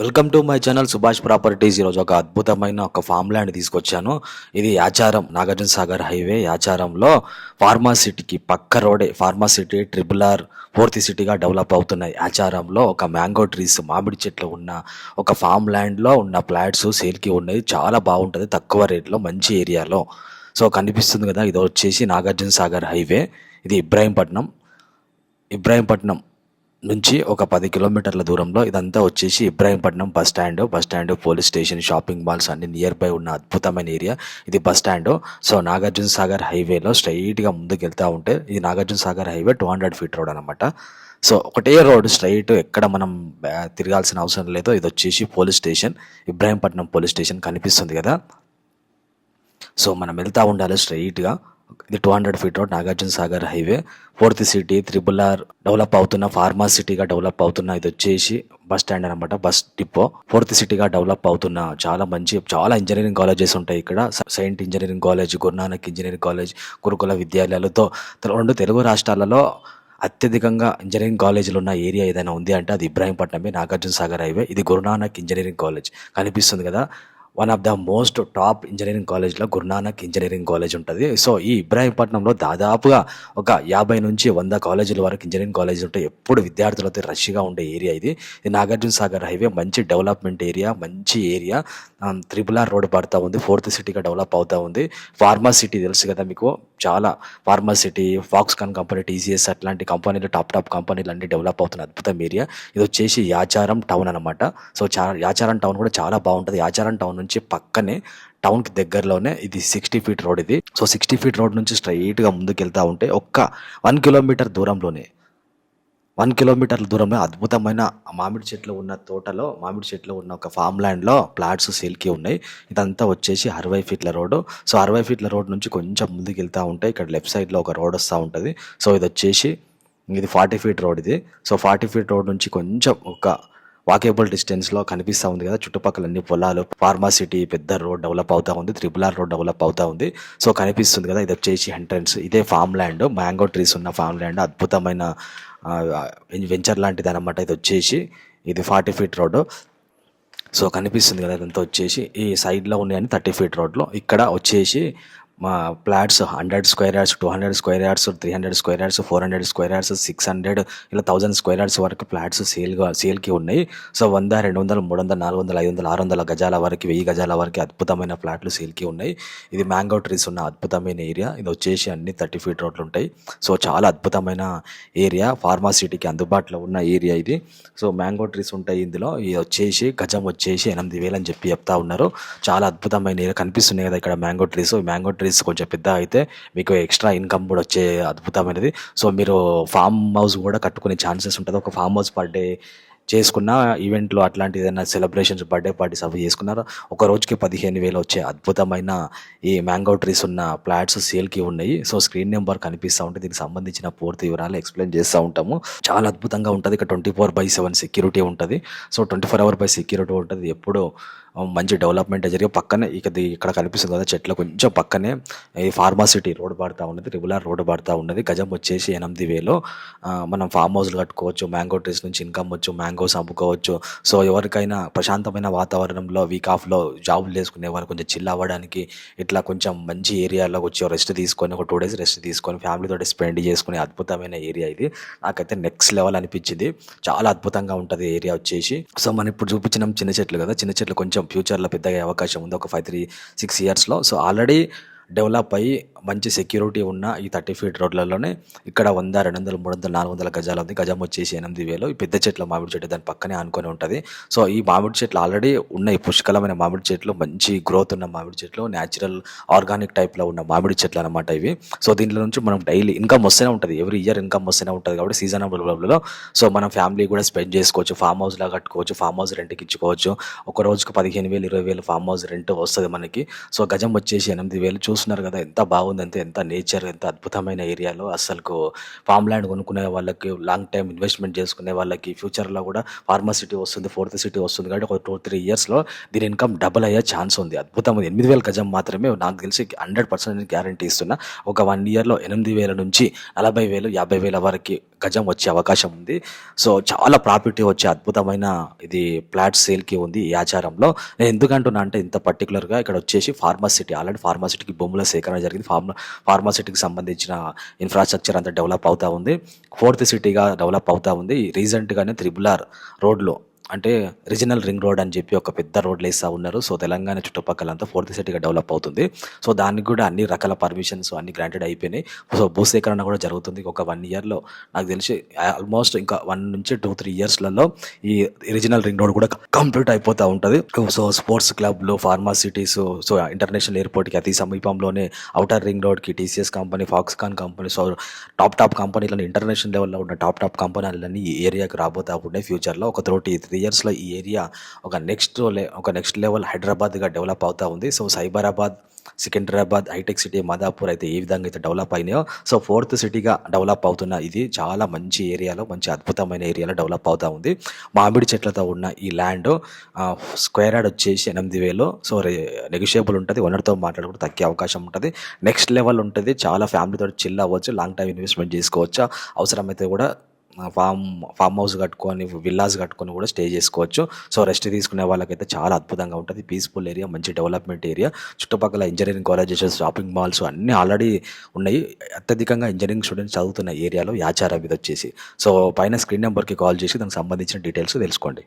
Welcome to my channel Subhash properties ఈరోజు ఒక అద్భుతమైన ఒక ఫామ్ ల్యాండ్ తీసుకొచ్చాను. ఇది యాచారం నాగార్జున సాగర్ హైవే యాచారంలో ఫార్మాసిటీకి పక్క రోడే pharma city triple R fourth సిటీగా డెవలప్ అవుతున్నాయి. యాచారంలో ఒక మ్యాంగో ట్రీస్ మామిడి చెట్లు ఉన్న ఒక ఫామ్ ల్యాండ్లో ఉన్న ఫ్లాట్స్ సేల్కి ఉన్నాయి. చాలా బాగుంటుంది తక్కువ రేట్లో మంచి ఏరియాలో. సో కనిపిస్తుంది కదా ఇది వచ్చేసి నాగార్జున సాగర్ హైవే ఇది ఇబ్రాహీంపట్నం. ఇబ్రాహీంపట్నం. నుంచి ఒక పది కిలోమీటర్ల దూరంలో ఇదంతా వచ్చేసి Ibrahimpatnam bus stand. Bus stand police station shopping malls అన్ని నియర్ బై ఉన్న అద్భుతమైన ఏరియా. ఇది bus stand. So Nagarjuna Sagar హైవేలో స్ట్రైట్గా ముందుకు వెళ్తూ ఉంటే ఇది Nagarjuna Sagar highway two hundred feet road అనమాట సో ఒకటే రోడ్ స్ట్రైట్ ఎక్కడ మనం తిరగాల్సిన అవసరం లేదు ఇది వచ్చేసి police station. Ibrahimpatnam police station కనిపిస్తుంది కదా. సో మనం వెళ్తూ ఉండాలి స్ట్రైట్గా ఇది two hundred feet road Nagarjuna Sagar highway fourth city triple R develop అవుతున్న ఫార్మా సిటీగా డెవలప్ అవుతున్న ఇది వచ్చేసి బస్ స్టాండ్ అనమాట బస్ డిపో ఫోర్త్ సిటీగా డెవలప్ అవుతున్న చాలా మంచి చాలా ఇంజనీరింగ్ కాలేజెస్ ఉంటాయి ఇక్కడ. Saint engineering college Guru Nanak engineering college గురుకుల విద్యాలయాలతో రెండు తెలుగు రాష్ట్రాలలో అత్యధికంగా ఇంజనీరింగ్ కాలేజీలు ఉన్న ఏరియా ఏదైనా ఉంది అంటే అది ఇబ్రాహీంపట్నమే నాగార్జున సాగర్ హైవే ఇది గురునానక్ ఇంజనీరింగ్ కాలేజ్ కనిపిస్తుంది కదా? One of the most top engineering కాలేజ్లో గురునానక్ ఇంజనీరింగ్ కాలేజ్ ఉంటుంది. సో ఈ ఇబ్రాహీంపట్నంలో దాదాపుగా ఒక యాభై నుంచి వంద కాలేజీల వరకు ఇంజనీరింగ్ కాలేజ్ ఉంటాయి ఎప్పుడు విద్యార్థులతో రష్గా ఉండే ఏరియా ఇది. ఇది నాగార్జున సాగర్ హైవే మంచి డెవలప్మెంట్ ఏరియా మంచి ఏరియా. త్రిపుల్ ఆర్ రోడ్ పడుతూ ఉంది ఫోర్త్ సిటీగా డెవలప్ అవుతూ ఉంది. ఫార్మా సిటీ తెలుసు కదా మీకు? చాలా pharma city Foxconn company TCS అట్లాంటి కంపెనీలు టాప్ టాప్ కంపెనీలు అన్ని డెవలప్ అవుతున్న అద్భుతం ఏరియా. ఇది వచ్చేసి యాచారం టౌన్ అనమాట సో చా యాచారం టౌన్ కూడా చాలా బాగుంటుంది. యాచారం టౌన్ నుంచి పక్కనే టౌన్కి దగ్గరలోనే ఇది సిక్స్టీ ఫీట్ రోడ్ ఇది. సో సిక్స్టీ ఫీట్ రోడ్ నుంచి స్ట్రైట్గా ముందుకు వెళ్తూ ఉంటే ఒక్క వన్ కిలోమీటర్ దూరంలోనే వన్ కిలోమీటర్ల దూరంలో అద్భుతమైన మామిడి చెట్లు ఉన్న తోటలో మామిడి చెట్లు ఉన్న ఒక ఫామ్ ల్యాండ్లో ప్లాట్స్ సేల్కి ఉన్నాయి. ఇదంతా వచ్చేసి అరవై ఫీట్ల రోడ్డు సో అరవై ఫీట్ల రోడ్ నుంచి కొంచెం ముందుకు వెళ్తూ ఉంటే ఇక్కడ లెఫ్ట్ సైడ్లో ఒక రోడ్ వస్తూ ఉంటుంది. సో ఇది వచ్చేసి ఇది ఫార్టీ ఫీట్ రోడ్ ఇది. సో ఫార్టీ ఫీట్ రోడ్ నుంచి కొంచెం ఒక వాకేబుల్ డిస్టెన్స్లో కనిపిస్తూ ఉంది కదా చుట్టుపక్కల అన్ని పొలాలు ఫార్మా సిటీ పెద్ద రోడ్ డెవలప్ అవుతా ఉంది త్రిపుల్ ఆర్ రోడ్ డెవలప్ అవుతా ఉంది. సో కనిపిస్తుంది కదా ఇది వచ్చేసి ఎంట్రన్స్ ఇదే ఫామ్ ల్యాండ్ మ్యాంగో ట్రీస్ ఉన్న ఫామ్ ల్యాండ్ అద్భుతమైన వెంచర్ లాంటిది అనమాట ఇది వచ్చేసి. ఇది ఫార్టీ ఫీట్ రోడ్డు సో కనిపిస్తుంది కదా ఇదంతా వచ్చేసి. ఈ సైడ్లో ఉన్నాయని థర్టీ ఫీట్ రోడ్లో ఇక్కడ వచ్చేసి మా flats hundred square yards two hundred square yards three hundred square yards four hundred square yards six hundred ఇలా థౌసండ్ స్క్వేర్ యార్డ్స్ వరకు ఫ్లాట్స్ సేల్గా సేల్కి ఉన్నాయి. సో వంద రెండు వందలు మూడు వందలు నాలుగు వందలు ఐదు వందలు ఆరు వందల గజాల వరకు వెయ్యి గజాల వరకు అద్భుతమైన ఫ్లాట్లు సేల్కి ఉన్నాయి. ఇది మ్యాంగో ట్రీస్ ఉన్న అద్భుతమైన ఏరియా. ఇది వచ్చేసి అన్ని థర్టీ ఫీట్ రోడ్లు ఉంటాయి. సో చాలా అద్భుతమైన ఏరియా. ఫార్మాసిటీకి అందుబాటులో ఉన్న ఏరియా ఇది. సో మ్యాంగో ట్రీస్ ఉంటాయి ఇందులో. ఇది వచ్చేసి గజం వచ్చేసి ఎనిమిది వేలు అని చెప్పి చెప్తా ఉన్నారు. చాలా అద్భుతమైన ఏరియా. కనిపిస్తున్నాయి కదా ఇక్కడ మ్యాంగో ట్రీస్. మ్యాంగో ట్రీస్ కొంచెం పెద్ద అయితే మీకు ఎక్స్ట్రా ఇన్కమ్ కూడా వచ్చే అద్భుతమైనది. సో మీరు ఫామ్ హౌస్ కూడా కట్టుకునే ఛాన్సెస్ ఉంటుంది. ఒక ఫామ్ హౌస్ పర్ డే చేసుకున్న ఈవెంట్లో అట్లాంటి ఏదైనా సెలబ్రేషన్స్ బర్త్డే పార్టీస్ అవి చేసుకున్నారు? ఒక రోజుకి పదిహేను వేలు వచ్చే అద్భుతమైన ఈ మ్యాంగో ట్రీస్ ఉన్న ఫ్లాట్స్ సేల్కి ఉన్నాయి. సో స్క్రీన్ నెంబర్ కనిపిస్తూ ఉంటే దీనికి సంబంధించిన పూర్తి వివరాలు ఎక్స్ప్లెయిన్ చేస్తూ ఉంటాము. చాలా అద్భుతంగా ఉంటుంది. ఇక్కడ twenty four by seven security ఉంటుంది. So twenty four hour by security ఉంటుంది. ఎప్పుడు మంచి డెవలప్మెంట్ జరిగే పక్కనే ఇక ఇక్కడ కనిపిస్తుంది కదా చెట్ల కొంచెం పక్కనే ఈ ఫార్మాసిటీ రోడ్ పడుతూ ఉన్నది రెగ్యులర్ రోడ్ పడుతూ ఉన్నది. గజం వచ్చేసి ఎనిమిది వేలు. మనం ఫామ్ హౌస్లు కట్టుకోవచ్చు మ్యాంగో ట్రీస్ నుంచి ఇన్కమ్ వచ్చు మ్యాంగోస్ అమ్ముకోవచ్చు. సో ఎవరికైనా ప్రశాంతమైన వాతావరణంలో వీక్ ఆఫ్లో జాబులు చేసుకునే వాళ్ళు కొంచెం చిల్ అవ్వడానికి ఇట్లా కొంచెం మంచి ఏరియాలో వచ్చి రెస్ట్ తీసుకొని ఒక టూ డేస్ రెస్ట్ తీసుకొని ఫ్యామిలీతో స్పెండ్ చేసుకునే అద్భుతమైన ఏరియా ఇది. నాకైతే నెక్స్ట్ లెవెల్ అనిపించింది. చాలా అద్భుతంగా ఉంటుంది ఏరియా వచ్చేసి. సో మనం ఇప్పుడు చూపించిన చిన్న చెట్లు కదా చిన్న చెట్లు కొంచెం ఫ్యూచర్లో పెద్దగా అవకాశం ఉంది. ఒక ఫైవ్ త్రీ సిక్స్ ఇయర్స్లో సో ఆల్రెడీ డెవలప్ అయ్యి మంచి సెక్యూరిటీ ఉన్న ఈ థర్టీ ఫీట్ రోడ్లలోనే ఇక్కడ వంద రెండు వందలు మూడు వందలు నాలుగు వందల గజాలు ఉంది. గజం వచ్చేసి ఎనిమిది వేలు. ఈ పెద్ద చెట్ల మామిడి చెట్టు దాని పక్కనే ఆనుకొని ఉంటుంది. సో ఈ మామిడి చెట్లు ఆల్రెడీ ఉన్నాయి పుష్కలమైన మామిడి చెట్లు మంచి గ్రోత్ ఉన్న మామిడి చెట్లు న్యాచురల్ ఆర్గానిక్ టైప్లో ఉన్న మామిడి చెట్లు అనమాట ఇవి. సో దీంట్లో నుంచి మనం డైలీ ఇన్కమ్ వస్తూనే ఉంటుంది. ఎవ్రీ ఇయర్ ఇన్కమ్ వస్తూనే ఉంటుంది కాబట్టి సీజనబుల్ సీజనబుల్లో సో మనం ఫ్యామిలీ కూడా స్పెండ్ చేసుకోవచ్చు. ఫామ్ హౌస్లా కట్టుకోవచ్చు. ఫామ్ హౌస్ రెంట్కి ఇచ్చుకోవచ్చు. ఒక రోజుకు పదిహేను వేలు ఇరవై వేలు ఫామ్ హౌస్ రెంట్ వస్తుంది మనకి. సో గజం వచ్చేసి ఎనిమిది వేలు. చూస్తూ చూస్తున్నారు కదా ఎంత బాగుందంటే ఎంత నేచర్ ఎంత అద్భుతమైన ఏరియాలో అసలుకు ఫామ్ ల్యాండ్ కొనుక్కునే వాళ్ళకి లాంగ్ టైం ఇన్వెస్ట్మెంట్ చేసుకునే వాళ్ళకి ఫ్యూచర్లో కూడా ఫార్మసిటీ వస్తుంది ఫోర్త్ సిటీ వస్తుంది కాబట్టి ఒక టూ త్రీ ఇయర్స్లో దీని ఇన్కమ్ డబుల్ అయ్యే ఛాన్స్ ఉంది. అద్భుతం ఎనిమిది వేల గజం మాత్రమే నాకు తెలిసి హండ్రెడ్ పర్సెంట్ గ్యారంటీ ఇస్తున్నా. ఒక వన్ ఇయర్లో ఎనిమిది వేల నుంచి నలభై వేలు యాభై వేల వరకు గజం వచ్చే అవకాశం ఉంది. సో చాలా ప్రాపర్టీ వచ్చే అద్భుతమైన ఇది ఫ్లాట్ సేల్కి ఉంది ఈ ఆచారంలో. నేను ఎందుకంటున్నా అంటే ఇంత పర్టికులర్గా ఇక్కడ వచ్చేసి ఫార్మాసిటీ ఆల్రెడీ ఫార్మాసిటీకి భూముల సేకరణ జరిగింది. ఫార్మా ఫార్మాసిటీకి సంబంధించిన ఇన్ఫ్రాస్ట్రక్చర్ అంతా డెవలప్ అవుతా ఉంది. ఫోర్త్ సిటీగా డెవలప్ అవుతా ఉంది. రీసెంట్గానే త్రిబుల్ ఆర్ రోడ్లో అంటే రీజనల్ రింగ్ రోడ్ అని చెప్పి ఒక పెద్ద రోడ్లు వేస్తూ ఉన్నారు. సో తెలంగాణ చుట్టుపక్కల అంతా ఫోర్త్ సిటీగా డెవలప్ అవుతుంది. సో దానికి కూడా అన్ని రకాల పర్మిషన్స్ అన్ని గ్రాంటెడ్ అయిపోయినాయి. సో భూసేకరణ కూడా జరుగుతుంది ఒక వన్ ఇయర్లో నాకు తెలిసి ఆల్మోస్ట్ ఇంకా వన్ నుంచి టూ త్రీ ఇయర్స్లలో ఈ రీజనల్ రింగ్ రోడ్ కూడా కంప్లీట్ అయిపోతూ ఉంటుంది. సో స్పోర్ట్స్ క్లబ్లు ఫార్మాసిటీస్ సో ఇంటర్నేషనల్ ఎయిర్పోర్ట్కి అతి సమీపంలోనే అవుటర్ రింగ్ రోడ్కి TCS company Foxconn company so top top కంపెనీలను ఇంటర్నేషనల్ లెవెల్లో ఉన్న టాప్ టాప్ కంపెనీలన్నీ ఈ ఏరియాకి రాబోతా ఉన్నాయి. ఫ్యూచర్లో ఒక త్రోటి త్రీ ఇయర్స్లో ఈ ఏరియా ఒక నెక్స్ట్ ఒక నెక్స్ట్ లెవెల్ హైదరాబాద్గా డెవలప్ అవుతూ ఉంది. So Cyberabad Secunderabad hitech city Madhapur అయితే ఏ విధంగా అయితే డెవలప్ అయినాయో సో ఫోర్త్ సిటీగా డెవలప్ అవుతున్న ఇది చాలా మంచి ఏరియాలో మంచి అద్భుతమైన ఏరియాలో డెవలప్ అవుతూ ఉంది. మామిడి చెట్లతో ఉన్న ఈ ల్యాండ్ స్క్వేర్ యార్డ్ వచ్చేసి ఎనిమిది వేలు. సో నెగిషియబుల్ ఉంటుంది. ఓనర్తో మాట్లాడుకుంటే తగ్గే అవకాశం ఉంటుంది. నెక్స్ట్ లెవెల్ ఉంటుంది. చాలా ఫ్యామిలీతో చిల్ అవ్వచ్చు లాంగ్ టైం ఇన్వెస్ట్మెంట్ చేసుకోవచ్చు? అవసరమైతే కూడా ఫామ్ ఫామ్ హౌస్ కట్టుకొని విల్లాస్ కట్టుకొని కూడా స్టే చేసుకోవచ్చు. సో రెస్ట్ తీసుకునే వాళ్ళకైతే చాలా అద్భుతంగా ఉంటుంది. పీస్ఫుల్ ఏరియా మంచి డెవలప్మెంట్ ఏరియా. చుట్టుపక్కల ఇంజనీరింగ్ కాలేజెస్ షాపింగ్ మాల్స్ అన్నీ ఆల్రెడీ ఉన్నాయి. అత్యధికంగా ఇంజనీరింగ్ స్టూడెంట్స్ చదువుతున్న ఏరియాలో యాచారం ఇది వచ్చేసి. సో పైన స్క్రీన్ నెంబర్కి కాల్ చేసి దానికి సంబంధించిన డీటెయిల్స్ తెలుసుకోండి.